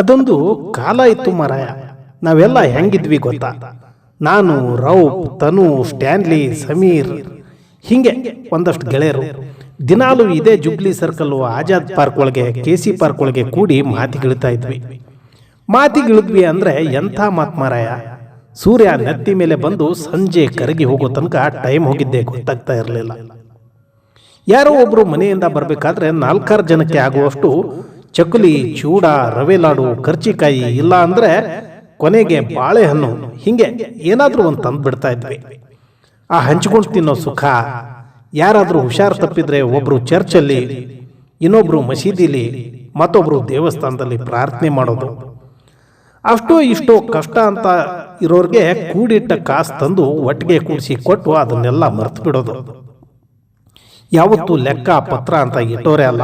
ಅದೊಂದು ಕಾಲ ಇತ್ತು ಮಾರಾಯ. ನಾವೆಲ್ಲ ಹೆಂಗಿದ್ವಿ ಗೊತ್ತಾ? ನಾನು, ರೌಪ್, ತನು, ಸ್ಟ್ಯಾನ್ಲಿ, ಸಮೀರ್, ಹಿಂಗೆ ಒಂದಷ್ಟು ಗೆಳೆಯರು. ದಿನಾಲು ಇದೇ ಜುಬ್ಲಿ ಸರ್ಕಲ್ ಆಜಾದ್ ಪಾರ್ಕ್ ಒಳಗೆ, ಕೆ ಸಿ ಪಾರ್ಕ್ ಒಳಗೆ ಕೂಡಿ ಮಾತಿಗಿಳ್ತಾ ಇದ್ವಿ. ಮಾತಿಗಿಳಿದ್ವಿ ಅಂದ್ರೆ ಎಂಥ ಮಾತ್ ಮಾರಾಯ? ಸೂರ್ಯ ನೆತ್ತಿ ಮೇಲೆ ಬಂದು ಸಂಜೆ ಕರಗಿ ಹೋಗೋ ತನಕ ಟೈಮ್ ಹೋಗಿದ್ದೆ ಗೊತ್ತಾಗ್ತಾ ಇರಲಿಲ್ಲ. ಯಾರೋ ಒಬ್ಬರು ಮನೆಯಿಂದ ಬರಬೇಕಾದ್ರೆ ನಾಲ್ಕಾರು ಜನಕ್ಕೆ ಆಗುವಷ್ಟು ಚಕ್ಕುಲಿ, ಚೂಡ ರವೆ ಲಾಡು ಕರ್ಚಿಕಾಯಿ ಇಲ್ಲ ಅಂದ್ರೆ ಕೊನೆಗೆ ಬಾಳೆಹಣ್ಣು. ಹಿಂಗೆ ಏನಾದ್ರೂ ಒಂದು ತಂದು ಬಿಡ್ತಾ ಇದ್ವಿ. ಆ ಹಂಚ್ಕೊಂಡು ತಿನ್ನೋ ಸುಖ. ಯಾರಾದ್ರೂ ಹುಷಾರ್ ತಪ್ಪಿದ್ರೆ ಒಬ್ಬರು ಚರ್ಚಲ್ಲಿ, ಇನ್ನೊಬ್ರು ಮಸೀದಿಲಿ ಮತ್ತೊಬ್ಬರು ದೇವಸ್ಥಾನದಲ್ಲಿ ಪ್ರಾರ್ಥನೆ ಮಾಡೋದು. ಅಷ್ಟೋ ಇಷ್ಟೋ ಕಷ್ಟ ಅಂತ ಇರೋರಿಗೆ ಕೂಡಿಟ್ಟ ಕಾಸು ತಂದು ಒಟ್ಟಿಗೆ ಕೂಡಿಸಿ ಕೊಟ್ಟು ಅದನ್ನೆಲ್ಲ ಮರ್ತು ಬಿಡೋದು ಯಾವತ್ತೂ ಲೆಕ್ಕ ಪತ್ರ ಅಂತ ಇಟ್ಟೋರೇ ಅಲ್ಲ.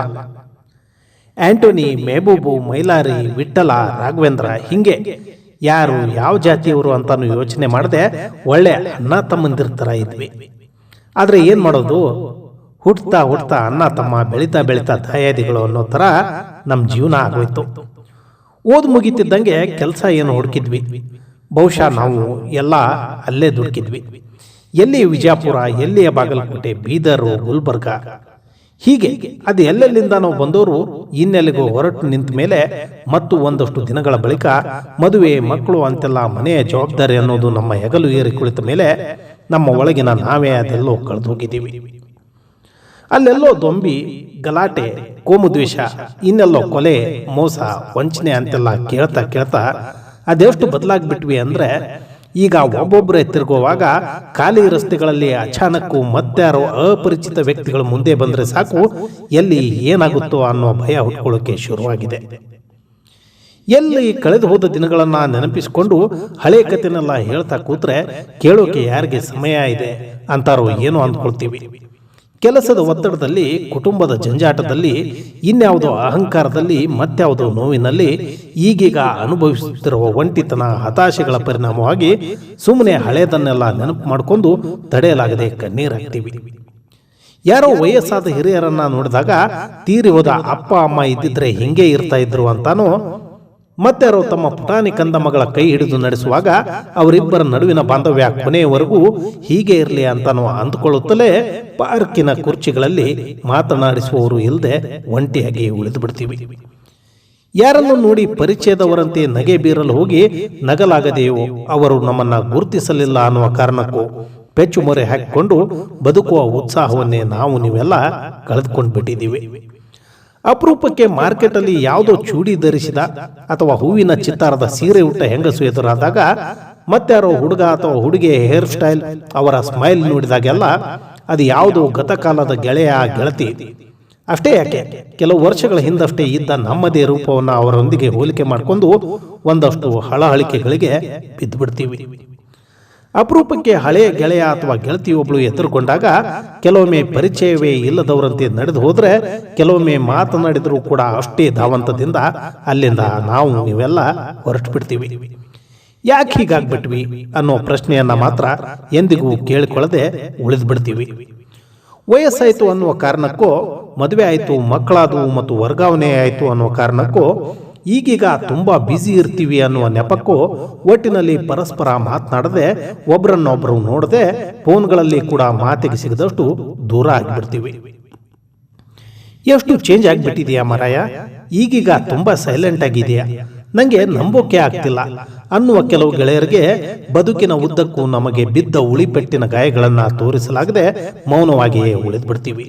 ಆಂಟೋನಿ ಮೆಹಬೂಬು ಮೈಲಾರಿ ವಿಠಲ ರಾಘವೇಂದ್ರ ಹಿಂಗೆ. ಯಾರು ಯಾವ ಜಾತಿಯವರು ಅಂತಾನು ಯೋಚನೆ ಮಾಡದೆ ಒಳ್ಳೆ ಅಣ್ಣ ತಮ್ಮಂದಿರ ಥರ ಇದ್ವಿ. ಆದರೆ ಏನು ಮಾಡೋದು? ಹುಟ್ತಾ ಹುಟ್ತಾ ಅಣ್ಣ ತಮ್ಮ ಬೆಳೀತಾ ಬೆಳೀತಾ ದಾಯಾದಿಗಳು ಅನ್ನೋ ಥರ ನಮ್ಮ ಜೀವನ ಆಗೋಯ್ತು. ಓದ್ ಮುಗಿತಿದ್ದಂಗೆ ಕೆಲಸ ಏನು ಹುಡುಕಿದ್ವಿ. ಬಹುಶಃ ನಾವು ಎಲ್ಲ ಅಲ್ಲೇ ದುಡುಕಿದ್ವಿ. ಎಲ್ಲಿ ವಿಜಯಪುರ ಎಲ್ಲಿಯ ಬಾಗಲಕೋಟೆ ಬೀದರು ಗುಲ್ಬರ್ಗ. ಹೀಗೆ, ಅದು ಎಲ್ಲೆಲ್ಲಿಂದ ನಾವು ಬಂದವರು ಇನ್ನೆಲ್ಲಿಗೂ ಹೊರಟು ನಿಂತ ಮೇಲೆ ಮತ್ತು ಒಂದಷ್ಟು ದಿನಗಳ ಬಳಿಕ ಮದುವೆ, ಮಕ್ಕಳು ಅಂತೆಲ್ಲ ಮನೆಯ ಜವಾಬ್ದಾರಿ ಅನ್ನೋದು ನಮ್ಮ ಹೆಗಲು ಏರಿ ಕುಳಿತ ಮೇಲೆ ನಮ್ಮ ಒಳಗಿನ ನಾವೇ ಅದೆಲ್ಲೋ ಕಳೆದು ಹೋಗಿದ್ದೀವಿ ಅಲ್ಲೆಲ್ಲೋ ದೊಂಬಿ, ಗಲಾಟೆ ಕೋಮುದ್ವೇಷ ಇನ್ನೆಲ್ಲೋ ಕೊಲೆ, ಮೋಸ, ವಂಚನೆ ಅಂತೆಲ್ಲ ಕೇಳ್ತಾ ಕೇಳ್ತಾ ಅದೆಷ್ಟು ಬದಲಾಗ್ಬಿಟ್ವಿ ಅಂದ್ರೆ ಈಗ ಒಬ್ಬೊಬ್ಬರೇ ತಿರುಗುವಾಗ ಖಾಲಿ ರಸ್ತೆಗಳಲ್ಲಿ ಅಚಾನಕ್ಕು ಮತ್ತಾರೋ ಅಪರಿಚಿತ ವ್ಯಕ್ತಿಗಳು ಮುಂದೆ ಬಂದ್ರೆ ಸಾಕು, ಎಲ್ಲಿ ಏನಾಗುತ್ತೋ ಅನ್ನೋ ಭಯ ಹುಟ್ಕೊಳ್ಳೋಕೆ ಶುರುವಾಗಿದೆ. ಎಲ್ಲಿ ಕಳೆದು ಹೋದ ದಿನಗಳನ್ನು ನೆನಪಿಸಿಕೊಂಡು ಹಳೆ ಕಥೆನೆಲ್ಲ ಹೇಳ್ತಾ ಕೂತ್ರೆ ಕೇಳೋಕೆ ಯಾರಿಗೆ ಸಮಯ ಇದೆ ಅಂತಾರೋ ಏನೋ ಅಂದ್ಕೊಳ್ತೀವಿ. ಕೆಲಸದ ಒತ್ತಡದಲ್ಲಿ, ಕುಟುಂಬದ ಜಂಜಾಟದಲ್ಲಿ, ಇನ್ಯಾವುದೋ ಅಹಂಕಾರದಲ್ಲಿ, ಮತ್ಯಾವುದೋ ನೋವಿನಲ್ಲಿ ಈಗೀಗ ಅನುಭವಿಸುತ್ತಿರುವ ಒಂಟಿತನ, ಹತಾಶೆಗಳ ಪರಿಣಾಮವಾಗಿ ಸುಮ್ಮನೆ ಹಳೆಯದನ್ನೆಲ್ಲ ನೆನಪು ಮಾಡಿಕೊಂಡು ತಡೆಯಲಾಗದೆ ಕಣ್ಣೀರಾಗ್ತೀವಿ ಯಾರೋ ವಯಸ್ಸಾದ ಹಿರಿಯರನ್ನ ನೋಡಿದಾಗ ತೀರಿ ಹೋದ ಅಪ್ಪ, ಅಮ್ಮ ಇದ್ದಿದ್ರೆ ಹಿಂಗೆ ಇರ್ತಾ ಇದ್ರು ಅಂತಾನೋ ಮತ್ತಾರೋ ತಮ್ಮ ಪುಟಾಣಿ ಕಂದ ಮಗಳ ಕೈ ಹಿಡಿದು ನಡೆಸುವಾಗ ಅವರಿಬ್ಬರ ನಡುವಿನ ಬಾಂಧವ್ಯ ಕೊನೆಯವರೆಗೂ ಹೀಗೆ ಇರಲಿ ಅಂತ ಅಂದುಕೊಳ್ಳುತ್ತಲೇ ಪಾರ್ಕಿನ ಕುರ್ಚಿಗಳಲ್ಲಿ ಮಾತನಾಡಿಸುವವರು ಇಲ್ಲದೆ ಒಂಟಿಯಾಗಿ ಉಳಿದು ಬಿಡ್ತೀವಿ. ಯಾರನ್ನು ನೋಡಿ ಪರಿಚಯದವರಂತೆ ನಗೆ ಬೀರಲು ಹೋಗಿ ನಗಲಾಗದೆಯೋ ಅವರು ನಮ್ಮನ್ನ ಗುರುತಿಸಲಿಲ್ಲ ಅನ್ನುವ ಕಾರಣಕ್ಕೂ ಪೆಚ್ಚು ಮೊರೆ ಹಾಕಿಕೊಂಡು ಬದುಕುವ ಉತ್ಸಾಹವನ್ನೇ ನಾವು ನೀವೆಲ್ಲ ಕಳೆದುಕೊಂಡು ಬಿಟ್ಟಿದ್ದೀವಿ ಅಪರೂಪಕ್ಕೆ ಮಾರ್ಕೆಟಲ್ಲಿ ಯಾವುದೋ ಚೂಡಿ ಧರಿಸಿದ ಅಥವಾ ಹೂವಿನ ಚಿತ್ತಾರದ ಸೀರೆ ಉಟ್ಟ ಹೆಂಗಸು ಎದುರಾದಾಗ ಮತ್ತಾರೋ ಹುಡುಗ ಅಥವಾ ಹುಡುಗಿಯ ಹೇರ್ ಸ್ಟೈಲ್ ಅವರ ಸ್ಮೈಲ್ ನೋಡಿದಾಗೆಲ್ಲ ಅದು ಯಾವುದೋ ಗತಕಾಲದ ಗೆಳೆಯ ಗೆಳತಿ. ಅಷ್ಟೇ ಯಾಕೆ? ಕೆಲವು ವರ್ಷಗಳ ಹಿಂದಷ್ಟೇ ಇದ್ದ ನಮ್ಮದೇ ರೂಪವನ್ನು ಅವರೊಂದಿಗೆ ಹೋಲಿಕೆ ಮಾಡಿಕೊಂಡು ಒಂದಷ್ಟು ಹಳಹಳಿಕೆಗಳಿಗೆ ಬಿದ್ದು ಬಿಡ್ತೀವಿ ಅಪರೂಪಕ್ಕೆ ಹಳೆಯ ಗೆಳೆಯ ಅಥವಾ ಗೆಳತಿಯೊಬ್ಬಳು ಎದುರುಕೊಂಡಾಗ ಕೆಲವೊಮ್ಮೆ ಪರಿಚಯವೇ ಇಲ್ಲದವರಂತೆ ನಡೆದು ಹೋದರೆ ಕೆಲವೊಮ್ಮೆ ಮಾತನಾಡಿದರೂ ಕೂಡ ಅಷ್ಟೇ ಧಾವಂತದಿಂದ ಅಲ್ಲಿಂದ ನಾವು ನೀವೆಲ್ಲ ಹೊರಟು ಬಿಡ್ತೀವಿ ಯಾಕೆ ಹೀಗಾಗ್ಬಿಟ್ವಿ ಅನ್ನೋ ಪ್ರಶ್ನೆಯನ್ನ ಮಾತ್ರ ಎಂದಿಗೂ ಕೇಳಿಕೊಳ್ಳದೆ ಉಳಿದು ಬಿಡ್ತೀವಿ ವಯಸ್ಸಾಯಿತು ಅನ್ನುವ ಕಾರಣಕ್ಕೋ, ಮದುವೆ ಆಯಿತು, ಮಕ್ಕಳಾದವು ಮತ್ತು ವರ್ಗಾವಣೆ ಆಯಿತು ಅನ್ನುವ ಕಾರಣಕ್ಕೋ ಈಗೀಗ ತುಂಬ ಬ್ಯುಸಿ ಇರ್ತೀವಿ ಅನ್ನುವ ನೆಪಕ್ಕೂ ಒಟ್ಟಿನಲ್ಲಿ ಪರಸ್ಪರ ಮಾತನಾಡದೆ ಒಬ್ರನ್ನೊಬ್ರು ನೋಡದೆ ಫೋನ್ಗಳಲ್ಲಿ ಕೂಡ ಮಾತಿಗೆ ಸಿಗದಷ್ಟು ದೂರ ಆಗಿಬಿಡ್ತೀವಿ. ಎಷ್ಟು ಚೇಂಜ್ ಆಗಿಬಿಟ್ಟಿದೆಯಾ ಮರಾಯ? ಈಗೀಗ ತುಂಬ ಸೈಲೆಂಟ್ ಆಗಿದೆಯಾ? ನನಗೆ ನಂಬೋಕೆ ಆಗ್ತಿಲ್ಲ ಅನ್ನುವ ಕೆಲವು ಗೆಳೆಯರಿಗೆ ಬದುಕಿನ ಉದ್ದಕ್ಕೂ ನಮಗೆ ಬಿದ್ದ ಉಳಿಪೆಟ್ಟಿನ ಗಾಯಗಳನ್ನು ತೋರಿಸಲಾಗದೆ ಮೌನವಾಗಿಯೇ ಉಳಿದು ಬಿಡ್ತೀವಿ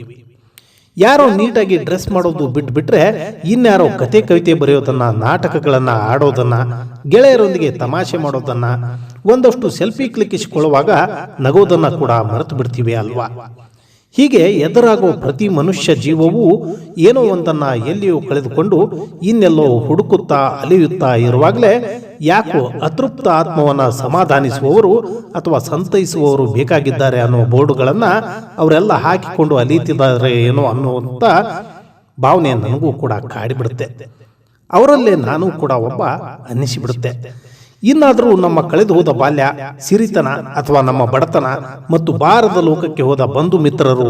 ಯಾರೋ ನೀಟಾಗಿ ಡ್ರೆಸ್ ಮಾಡೋದು ಬಿಟ್ಬಿಟ್ರೆ ಇನ್ಯಾರೋ ಕತೆ ಕವಿತೆ ಬರೆಯೋದನ್ನ, ನಾಟಕಗಳನ್ನ ಆಡೋದನ್ನ, ಗೆಳೆಯರೊಂದಿಗೆ ತಮಾಷೆ ಮಾಡೋದನ್ನ, ಒಂದಷ್ಟು ಸೆಲ್ಫಿ ಕ್ಲಿಕ್ಕಿಸಿಕೊಳ್ಳುವಾಗ ನಗೋದನ್ನ ಕೂಡ ಮರೆತು ಬಿಡ್ತೀವಿ ಅಲ್ವಾ? ಹೀಗೆ ಎದುರಾಗುವ ಪ್ರತಿ ಮನುಷ್ಯ ಜೀವವೂ ಏನೋ ಒಂದನ್ನ ಎಲ್ಲಿಯೂ ಕಳೆದುಕೊಂಡು ಇನ್ನೆಲ್ಲೋ ಹುಡುಕುತ್ತಾ ಅಲಿಯುತ್ತಾ ಇರುವಾಗಲೇ ಯಾಕೋ ಅತೃಪ್ತ ಆತ್ಮವನ್ನು ಸಮಾಧಾನಿಸುವವರು ಅಥವಾ ಸಂತೈಸುವವರು ಬೇಕಾಗಿದ್ದಾರೆ ಅನ್ನೋ ಬೋರ್ಡುಗಳನ್ನು ಅವರೆಲ್ಲ ಹಾಕಿಕೊಂಡು ಅಲಿಯುತ್ತಿದ್ದಾರೆ ಏನೋ ಅನ್ನುವಂಥ ಭಾವನೆ ನನಗೂ ಕೂಡ ಕಾಡಿಬಿಡುತ್ತೆ. ಅವರಲ್ಲೇ ನಾನು ಕೂಡ ಒಬ್ಬ ಅನ್ನಿಸಿಬಿಡುತ್ತೆ. ಇನ್ನಾದರೂ ನಮ್ಮ ಕಳೆದು ಹೋದ ಬಾಲ್ಯ, ಸಿರಿತನ ಅಥವಾ ನಮ್ಮ ಬಡತನ ಮತ್ತು ಬಾರದ ಲೋಕಕ್ಕೆ ಹೋದ ಬಂಧು ಮಿತ್ರರು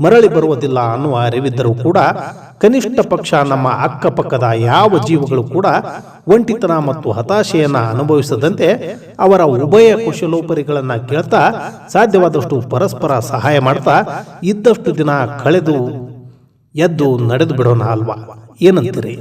ಮರಳಿ ಬರುವುದಿಲ್ಲ ಅನ್ನುವ ಅರಿವಿದ್ದರೂ ಕೂಡ ಕನಿಷ್ಠ ಪಕ್ಷ ನಮ್ಮ ಅಕ್ಕಪಕ್ಕದ ಯಾವ ಜೀವಗಳು ಕೂಡ ಒಂಟಿತನ ಮತ್ತು ಹತಾಶೆಯನ್ನ ಅನುಭವಿಸದಂತೆ ಅವರ ಉಭಯ ಕುಶಲೋಪರಿಗಳನ್ನು ಕೇಳ್ತಾ ಸಾಧ್ಯವಾದಷ್ಟು ಪರಸ್ಪರ ಸಹಾಯ ಮಾಡ್ತಾ ಇದ್ದಷ್ಟು ದಿನ ಕಳೆದು ಎದ್ದು ನಡೆದು ಬಿಡೋಣ ಅಲ್ವಾ? ಏನಂತೀರಿ?